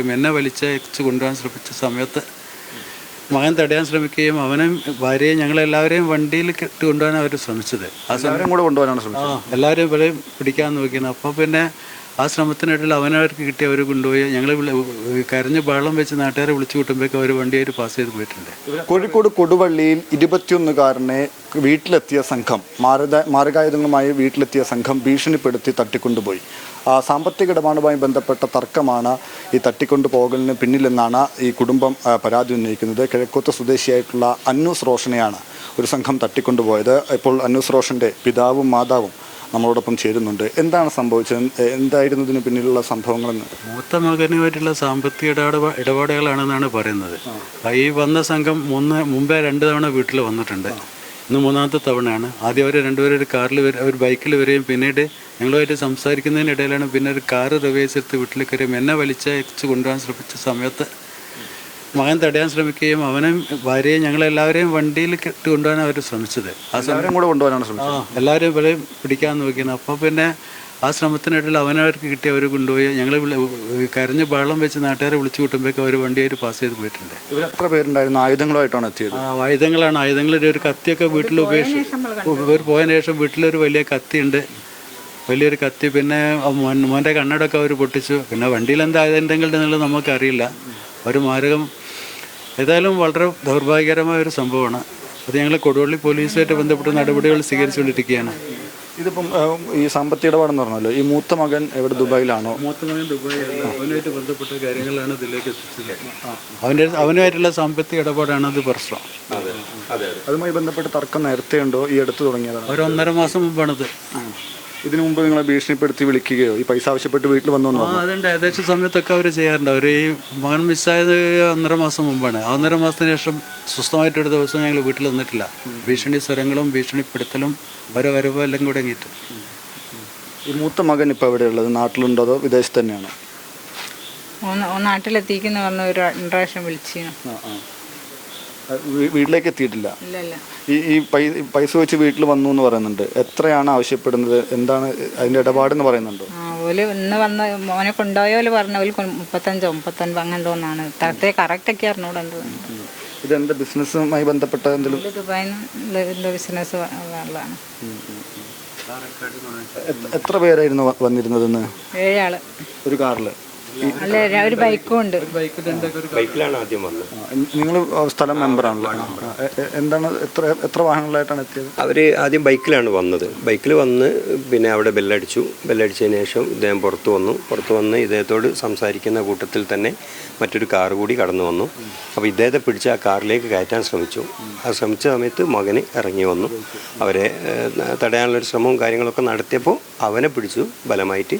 എന്നെ വലിച്ചയച്ച് കൊണ്ടുപോകാൻ ശ്രമിച്ച സമയത്ത് മകൻ തടയാൻ ശ്രമിക്കുകയും അവനും ഭാര്യയും ഞങ്ങളെല്ലാവരെയും വണ്ടിയിൽ ഇട്ട് കൊണ്ടുപോകാൻ അവർ ശ്രമിച്ചത്. ആ സമയം കൂടെ കൊണ്ടുപോകാനാണ് ശ്രമിച്ചത്. എല്ലാവരും ഇവരെയും പിടിക്കാൻ നോക്കിയാണ് അപ്പോൾ പിന്നെ ആ ശ്രമത്തിനിടയിൽ അവനവർക്ക് കിട്ടിയ അവർ കൊണ്ടുപോയി ഞങ്ങളെ കരഞ്ഞ് ബഹളം വെച്ച് നാട്ടുകാരെ വിളിച്ചു കൂട്ടുമ്പോഴേക്കും അവർ വണ്ടിയായിട്ട് പാസ് ചെയ്ത് പോയിട്ടുണ്ട്. കോഴിക്കോട് കൊടുവള്ളിയിൽ ഇരുപത്തിയൊന്നുകാരനെ വീട്ടിലെത്തിയ സംഘം മാരക മാരകായുധങ്ങളുമായി വീട്ടിലെത്തിയ സംഘം ഭീഷണിപ്പെടുത്തി തട്ടിക്കൊണ്ടുപോയി. ആ, സാമ്പത്തിക ഇടപാടുമായി ബന്ധപ്പെട്ട തർക്കമാണ് ഈ തട്ടിക്കൊണ്ടു പോകലിന് പിന്നിലെന്നാണ് ഈ കുടുംബം പരാതി ഉന്നയിക്കുന്നത്. കിഴക്കോത്ത് സ്വദേശിയായിട്ടുള്ള അന്നൂസ് റോഷനെയാണ് ഒരു സംഘം തട്ടിക്കൊണ്ടുപോയത്. ഇപ്പോൾ അന്നൂസ് റോഷന്റെ പിതാവും മാതാവും നമ്മളോടൊപ്പം ചേരുന്നുണ്ട്. എന്താണ് സംഭവിച്ചത്? എന്തായിരുന്നു ഇതിന് പിന്നിലുള്ള സംഭവങ്ങളെന്ന്? മൂത്ത മകനുമായിട്ടുള്ള സാമ്പത്തിക ഇടപാട് ഇടപാടുകളാണെന്നാണ് പറയുന്നത്. ഈ വന്ന സംഘം മൂന്ന് മുമ്പേ രണ്ട് തവണ വീട്ടിൽ വന്നിട്ടുണ്ട്. ഇന്ന് മൂന്നാമത്തെ തവണയാണ്. ആദ്യം അവർ രണ്ടുപേരും ഒരു കാറിൽ ഒരു ബൈക്കിൽ വരികയും പിന്നീട് ഞങ്ങളുമായിട്ട് സംസാരിക്കുന്നതിനിടയിലാണ് പിന്നെ ഒരു കാറ് റിവേഴ്സ് എടുത്ത് വീട്ടിൽ കയറിയും. എന്നെ വലിച്ചയച്ച് കൊണ്ടുപോകാൻ ശ്രമിച്ച സമയത്ത് മകൻ തടയാൻ ശ്രമിക്കുകയും അവനും ഭാര്യയും ഞങ്ങളെല്ലാവരെയും വണ്ടിയിൽ ഇട്ട് കൊണ്ടുപോകാൻ അവർ ശ്രമിച്ചത്. ആ സമയം കൂടെ കൊണ്ടുപോകാനാണ് ശ്രമിച്ചത്. ആ എല്ലാവരും ഇവരെ പിടിക്കാൻ നോക്കിയാണ്. അപ്പോൾ പിന്നെ ആ ശ്രമത്തിനിടയിൽ അവനവർക്ക് കിട്ടിയ അവർ കൊണ്ടുപോയി ഞങ്ങൾ കരഞ്ഞ് ബഹളം വെച്ച് നാട്ടുകാരെ വിളിച്ചു കൂട്ടുമ്പോഴേക്കും അവർ വണ്ടിയായിട്ട് പാസ് ചെയ്ത് പോയിട്ടുണ്ട്. ഇവർ എത്ര പേരുണ്ടായിരുന്നു? ആയുധങ്ങളായിട്ടാണ് എത്തിയത്. ആ ആയുധങ്ങളാണ്. ആയുധങ്ങളുടെ ഒരു കത്തിയൊക്കെ വീട്ടിൽ ഉപേക്ഷിച്ച് ഇവർ പോയതിന് ശേഷം വീട്ടിലൊരു വലിയ കത്തിയുണ്ട്. വലിയൊരു കത്തി. പിന്നെ മോന്റെ കണ്ണടൊക്കെ അവർ പൊട്ടിച്ചു. പിന്നെ വണ്ടിയിൽ എന്താ ആയുധം എന്നുള്ളത് നമുക്കറിയില്ല. ഒരു മാരകം ഏതായാലും വളരെ ദൗർഭാഗ്യകരമായ ഒരു സംഭവമാണ്. അത് ഞങ്ങൾ കൊടുവള്ളി പോലീസുമായിട്ട് ബന്ധപ്പെട്ട നടപടികൾ സ്വീകരിച്ചുകൊണ്ടിരിക്കുകയാണ്. ഇതിപ്പം ഈ സാമ്പത്തിക ഇടപാടെന്ന് പറഞ്ഞല്ലോ ഈ മൂത്ത മകൻ എവിടെ ദുബായിലാണോ? മൂത്തമകൻ ദുബായിലാണ്. അവനുമായിട്ട് ബന്ധപ്പെട്ട കാര്യങ്ങളാണ് ഇതിലേക്ക് എത്തിച്ചത്. അവന്റെ അവനുമായിട്ടുള്ള സാമ്പത്തിക ഇടപാടാണ് അത് പ്രശ്നം. അതുമായി ബന്ധപ്പെട്ട് തർക്കം നേരത്തെ ഉണ്ടോ ഈ അടുത്ത് തുടങ്ങിയതാണ്. ഒരു ഒന്നര മാസം മുമ്പാണിത്. ഇതിനു മുമ്പ് നിങ്ങളെ ഭീഷണിപ്പെടുത്തി വിളിക്കുകയോ? ഈ പൈസ ആവശ്യപ്പെട്ട് വീട്ടിൽ വന്നു അതുണ്ട്. ഏകദേശം സമയത്തൊക്കെ അവർ ചെയ്യാറുണ്ട്. അവർ ഈ മകൻ മിസ്സായത് ഒന്നര മാസം മുമ്പാണ്. ആ ഒന്നര മാസത്തിന് ശേഷം സ്വസ്ഥമായിട്ട് ഒരു ദിവസം ഞങ്ങൾ വീട്ടിൽ വന്നിട്ടില്ല. ഭീഷണി സ്വരങ്ങളും ഭീഷണിപ്പെടുത്തലും വരെ വരവ് എല്ലാം കൂടെ അങ്ങിട്ട് ഈ മൂത്ത മകൻ ഇപ്പോൾ എവിടെയുള്ളത്? നാട്ടിലുണ്ടോ അതോ വിദേശത്ത് തന്നെയാണോ? നാട്ടിലെത്തിക്കുന്ന പറഞ്ഞ ഒരു പ്രാവശ്യം വിളിച്ചിരുന്നു വീട്ടിലേക്ക് എത്തിയിട്ടില്ല. ഈ ഈ പൈസ വെച്ച് വീട്ടിൽ വന്നു എന്ന് പറയുന്നുണ്ട്. എത്രയാണ് ആവശ്യപ്പെടുന്നത്? എന്താണ് അതിന്റെ ഇടപാടെന്ന് പറയുന്നുണ്ടോ? ഓൽ ഇന്ന് വന്ന് മോനെ കൊണ്ടുപോയോൽ പറഞ്ഞ ഓൽ മുപ്പത്തഞ്ചോ മുപ്പത്തൊൻപത് അങ്ങനെ തോന്നാണ് തരത്തെ കറക്റ്റൊക്കെ അറിഞ്ഞൂടെ എന്ത് ഇതെന്താ ബിസിനസ്സുമായി ബന്ധപ്പെട്ട എന്തെങ്കിലും? എന്തോ ബിസിനസ് ഉള്ളതാണ്. എത്ര- പേരായിരുന്നു വന്നിരുന്നതെന്ന് ഏഴാൾ. ഒരു കാറിൽ അല്ല? ര- ഒരു ബൈക്കും ഉണ്ട്. ബൈക്കിലാണ് ആദ്യം വന്നത്. നിങ്ങൾ സ്ഥലം മെമ്പറാണല്ലോ. എന്താണ് എത്ര എത്ര വാഹനങ്ങളായിട്ടാണ് എത്തിയത്? അവർ ആദ്യം ബൈക്കിലാണ് വന്നത്. ബൈക്കിൽ വന്ന് പിന്നെ അവിടെ ബെല്ലടിച്ചു. ബെല്ലടിച്ചതിന് ശേഷം ഇദ്ദേഹം പുറത്തു വന്നു. പുറത്തു വന്ന് ഇദ്ദേഹത്തോട് സംസാരിക്കുന്ന കൂട്ടത്തിൽ തന്നെ മറ്റൊരു കാർ കൂടി കടന്നു വന്നു. അപ്പോൾ ഇദ്ദേഹത്തെ പിടിച്ച് ആ കാറിലേക്ക് കയറ്റാൻ ശ്രമിച്ചു. ആ ശ്രമിച്ച സമയത്ത് മകന് ഇറങ്ങി വന്നു. അവരെ തടയാനുള്ളൊരു ശ്രമവും കാര്യങ്ങളൊക്കെ നടത്തിയപ്പോൾ അവനെ പിടിച്ചു ബലമായിട്ട്.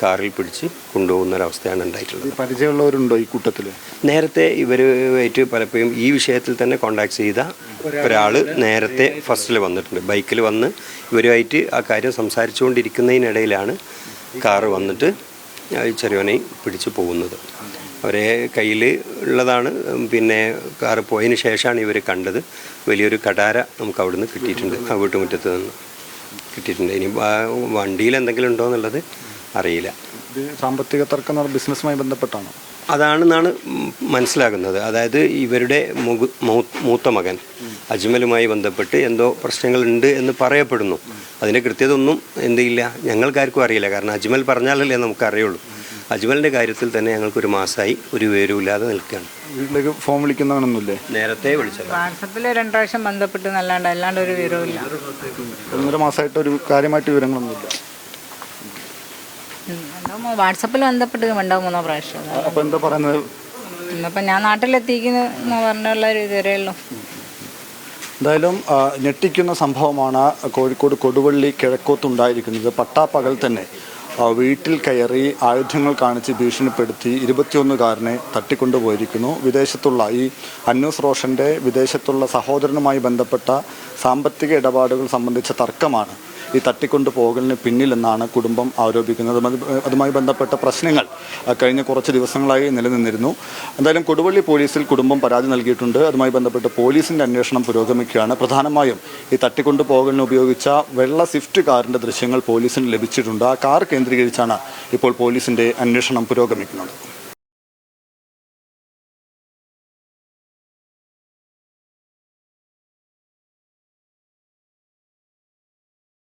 കാറിൽ പിടിച്ച് കൊണ്ടുപോകുന്ന ഒരവസ്ഥയാണ് ഉണ്ടായിട്ടുള്ളത്. പരിചയമുള്ളവരുണ്ടോ ഈ കൂട്ടത്തിൽ നേരത്തെ ഇവരുമായിട്ട് പലപ്പോഴും ഈ വിഷയത്തിൽ തന്നെ കോണ്ടാക്ട് ചെയ്ത ഒരാൾ നേരത്തെ ഫസ്റ്റിൽ വന്നിട്ടുണ്ട്. ബൈക്കിൽ വന്ന് ഇവരുമായിട്ട് ആ കാര്യം സംസാരിച്ചുകൊണ്ടിരിക്കുന്നതിനിടയിലാണ് കാറ് വന്നിട്ട് ചെറിയോനെയും ഈ ചെറിയവനെ പിടിച്ചു പോകുന്നത്. അവരെ കയ്യിൽ ഉള്ളതാണ്. പിന്നെ കാറ് പോയതിന് ശേഷമാണ് ഇവർ കണ്ടത്. വലിയൊരു കടാര നമുക്ക് അവിടുന്ന് കിട്ടിയിട്ടുണ്ട്. ആ വീട്ടുമുറ്റത്ത് നിന്ന് കിട്ടിയിട്ടുണ്ട്. ഇനി വണ്ടിയിൽ എന്തെങ്കിലും ഉണ്ടോ എന്നുള്ളത് അറിയില്ല. ഇത് സാമ്പത്തിക തർക്കം ബിസിനസ്സുമായി ബന്ധപ്പെട്ടാണോ? അതാണെന്നാണ് മനസ്സിലാകുന്നത്. അതായത് ഇവരുടെ മൂത്ത മകൻ അജ്മലുമായി ബന്ധപ്പെട്ട് എന്തോ പ്രശ്നങ്ങളുണ്ട് എന്ന് പറയപ്പെടുന്നു. അതിന്റെ കൃത്യത ഒന്നും എന്തില്ല. ഞങ്ങൾക്കാർക്കും അറിയില്ല. കാരണം അജ്മൽ പറഞ്ഞാലല്ലേ നമുക്ക് അറിയുള്ളൂ അജ്മലിന്റെ കാര്യത്തിൽ തന്നെ ഞങ്ങൾക്കൊരു മാസമായി ഒരു വിവരമില്ലാതെ നിൽക്കുകയാണ്. വീട്ടിലേക്ക് ഫോൺ വിളിക്കുന്നവനൊന്നുമില്ലേ? നേരത്തെ വിളിച്ചത് വാട്സപ്പിൽ രണ്ട് പ്രാവശ്യം ബന്ധപ്പെട്ട് നല്ലാണ്ട് അല്ലാണ്ട് ഒരു വിവരവും ഇല്ല. ഒന്നര മാസമായിട്ട് ഒരു കാര്യമായിട്ട് വിവരങ്ങളൊന്നുമില്ല. വാട്സപ്പിൽ ബന്ധപ്പെട്ട് രണ്ടോ മൂന്നോ പ്രാവശ്യം അപ്പോൾ എന്താ പറയുന്നത്? ഇന്നിപ്പോൾ ഞാൻ നാട്ടിലെത്തിക്കുന്നു എന്ന് പറഞ്ഞുള്ള ഒരു ഇതുവരെ എന്തായാലും ഞെട്ടിക്കുന്ന സംഭവമാണ് കോഴിക്കോട് കൊടുവള്ളി കിഴക്കോത്തുണ്ടായിരിക്കുന്നത്. പട്ടാപ്പകൽ തന്നെ വീട്ടിൽ കയറി ആയുധങ്ങൾ കാണിച്ച് ഭീഷണിപ്പെടുത്തി ഇരുപത്തിയൊന്നുകാരനെ തട്ടിക്കൊണ്ടുപോയിരിക്കുന്നു. വിദേശത്തുള്ള ഈ അന്നൂസ് റോഷന്റെ വിദേശത്തുള്ള സഹോദരനുമായി ബന്ധപ്പെട്ട സാമ്പത്തിക ഇടപാടുകൾ സംബന്ധിച്ച തർക്കമാണ് ഈ തട്ടിക്കൊണ്ടു പോകലിന് പിന്നിലെന്നാണ് കുടുംബം ആരോപിക്കുന്നത്. അതുമായി ബന്ധപ്പെട്ട പ്രശ്നങ്ങൾ കഴിഞ്ഞ കുറച്ച് ദിവസങ്ങളായി നിലനിന്നിരുന്നു. എന്തായാലും കൊടുവള്ളി പോലീസിൽ കുടുംബം പരാതി നൽകിയിട്ടുണ്ട്. അതുമായി ബന്ധപ്പെട്ട് പോലീസിന്റെ അന്വേഷണം പുരോഗമിക്കുകയാണ്. പ്രധാനമായും ഈ തട്ടിക്കൊണ്ടു പോകലിന് ഉപയോഗിച്ച വെള്ള സ്വിഫ്റ്റ് കാറിന്റെ ദൃശ്യങ്ങൾ പോലീസിന് ലഭിച്ചിട്ടുണ്ട്. ആ കാർ കേന്ദ്രീകരിച്ചാണ് ഇപ്പോൾ പോലീസിന്റെ അന്വേഷണം പുരോഗമിക്കുന്നത്.